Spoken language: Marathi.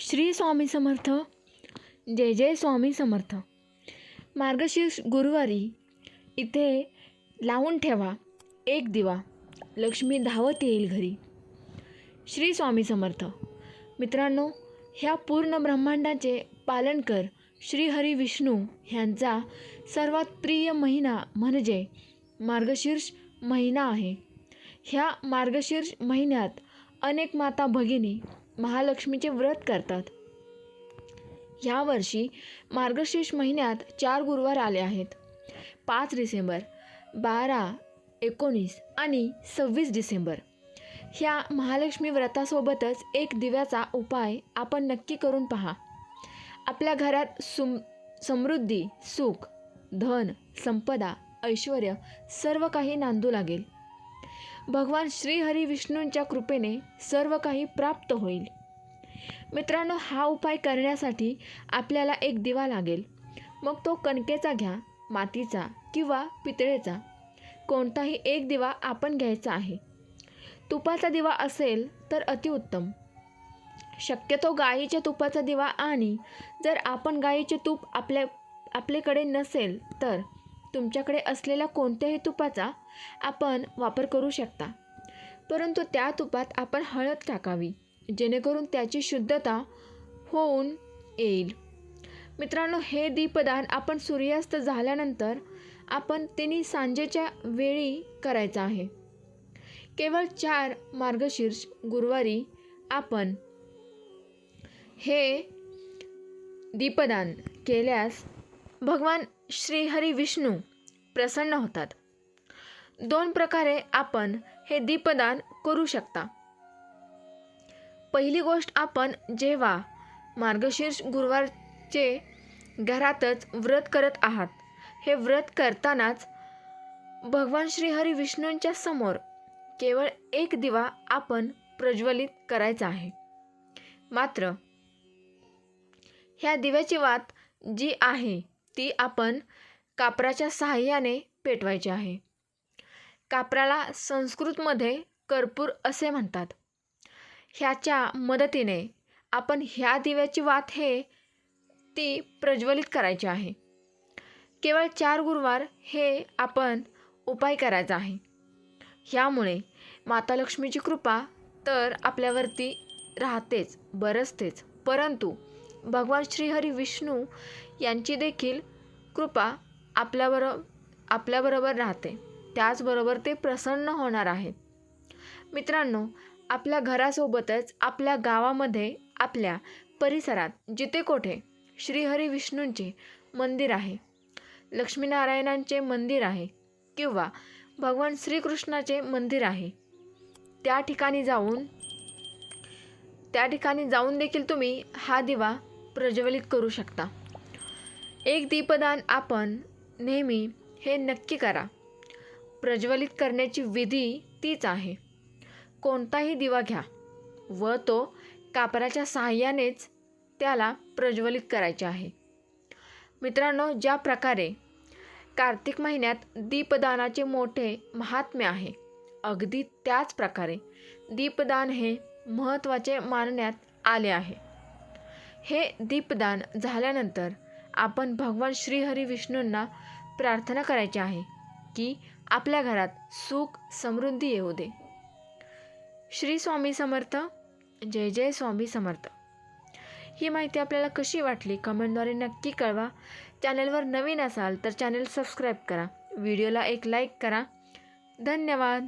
श्री स्वामी समर्थ. जय जय स्वामी समर्थ. मार्गशीर्ष गुरुवारी इथे लावून ठेवा. एक दिवा. लक्ष्मी धावत येईल घरी. श्री स्वामी समर्थ. मित्रांनो ह्या पूर्ण ब्रह्मांडाचे पालनकर श्री हरी विष्णू ह्यांचा सर्वात प्रिय महिना म्हणजे मार्गशीर्ष महिना आहे. ह्या मार्गशीर्ष महिन्यात अनेक माता भगिनी महालक्ष्मीचे व्रत करतात. यावर्षी मार्गशीर्ष महिन्यात चार गुरुवार आले आहेत. पाच डिसेंबर बारा एकोणीस आणि सव्वीस डिसेंबर. ह्या महालक्ष्मी व्रतासोबतच एक दिव्याचा उपाय आपण नक्की करून पहा. आपल्या घरात सुम समृद्धी सुख धन संपदा ऐश्वर सर्व काही नांदू लागेल. भगवान श्रीहरी विष्णूंच्या कृपेने सर्व काही प्राप्त होईल. मित्रांनो हा उपाय करण्यासाठी आपल्याला एक दिवा लागेल. मग तो कणकेचा घ्या मातीचा किंवा पितळेचा. कोणताही एक दिवा आपण घ्यायचा आहे. तुपाचा दिवा असेल तर अतिउत्तम. शक्यतो गाईच्या तुपाचा दिवा आणि जर आपण गाईचे तूप आपल्या आपल्याकडे नसेल तर तुमच्याकडे असलेल्या कोणत्याही तुपाचा आपण वापर करू शकता. परंतु त्या तुपात आपण हळद टाकावी जेणेकरून त्याची शुद्धता होऊन येईल. मित्रांनो हे दीपदान आपण सूर्यास्त झाल्यानंतर आपण तिन्ही सांजेच्या वेळी करायचं आहे. केवळ चार मार्गशीर्ष गुरुवारी आपण हे दीपदान केल्यास भगवान श्रीहरी विष्णू प्रसन्न होतात. दोन प्रकारे आपण हे दीपदान करू शकता. पहिली गोष्ट आपण जेव्हा मार्गशीर्ष गुरुवारचे घरातच व्रत करत आहात हे व्रत करतानाच भगवान श्रीहरी विष्णूंच्या समोर केवळ एक दिवा आपण प्रज्वलित करायचा आहे. मात्र ह्या दिव्याची वात जी आहे ती आपण कापराच्या सहाय्याने पेटवायची आहे. कापराला संस्कृतमध्ये कर्पूर असे म्हणतात. ह्याच्या मदतीने आपण ह्या दिव्याची वात हे ती प्रज्वलित करायची आहे. केवळ चार गुरुवार हे आपण उपाय करायचा आहे. ह्यामुळे माता लक्ष्मीची कृपा तर आपल्यावरती राहतेच बरसतेच. परंतु भगवान श्रीहरी विष्णू यांची देखील कृपा आपल्याबरो आपल्याबरोबर राहते. त्याचबरोबर ते प्रसन्न होणार आहेत. मित्रांनो आपल्या घरासोबतच आपल्या गावामध्ये आपल्या परिसरात जिथे कोठे श्रीहरी विष्णूंचे मंदिर आहे लक्ष्मीनारायणांचे मंदिर आहे किंवा भगवान श्रीकृष्णाचे मंदिर आहे त्या ठिकाणी जाऊन त्या ठिकाणी जाऊन देखील तुम्ही हा दिवा प्रज्वलित करू शकता. एक दीपदान आपण नेहमी हे नक्की करा. प्रज्वलित करण्याची विधी तीच आहे. कोणताही दिवा घ्या व तो कापराच्या सहाय्यानेच त्याला प्रज्वलित करायचे आहे. मित्रांनो ज्या प्रकारे कार्तिक महिन्यात दीपदानाचे मोठे महात्म्य आहे अगदी त्याच प्रकारे दीपदान हे महत्त्वाचे मानण्यात आले आहे. हे दीपदान झाल्यानंतर आपण भगवान श्रीहरी विष्णूंना प्रार्थना करायची आहे की आपल्या घरात सुख समृद्धी येऊ दे. श्री स्वामी समर्थ जय जय स्वामी समर्थ. ही माहिती आपल्याला कशी वाटली कमेंटद्वारे नक्की कळवा. चॅनलवर नवीन असाल तर चॅनल सबस्क्राईब करा. व्हिडिओला एक लाईक करा. धन्यवाद.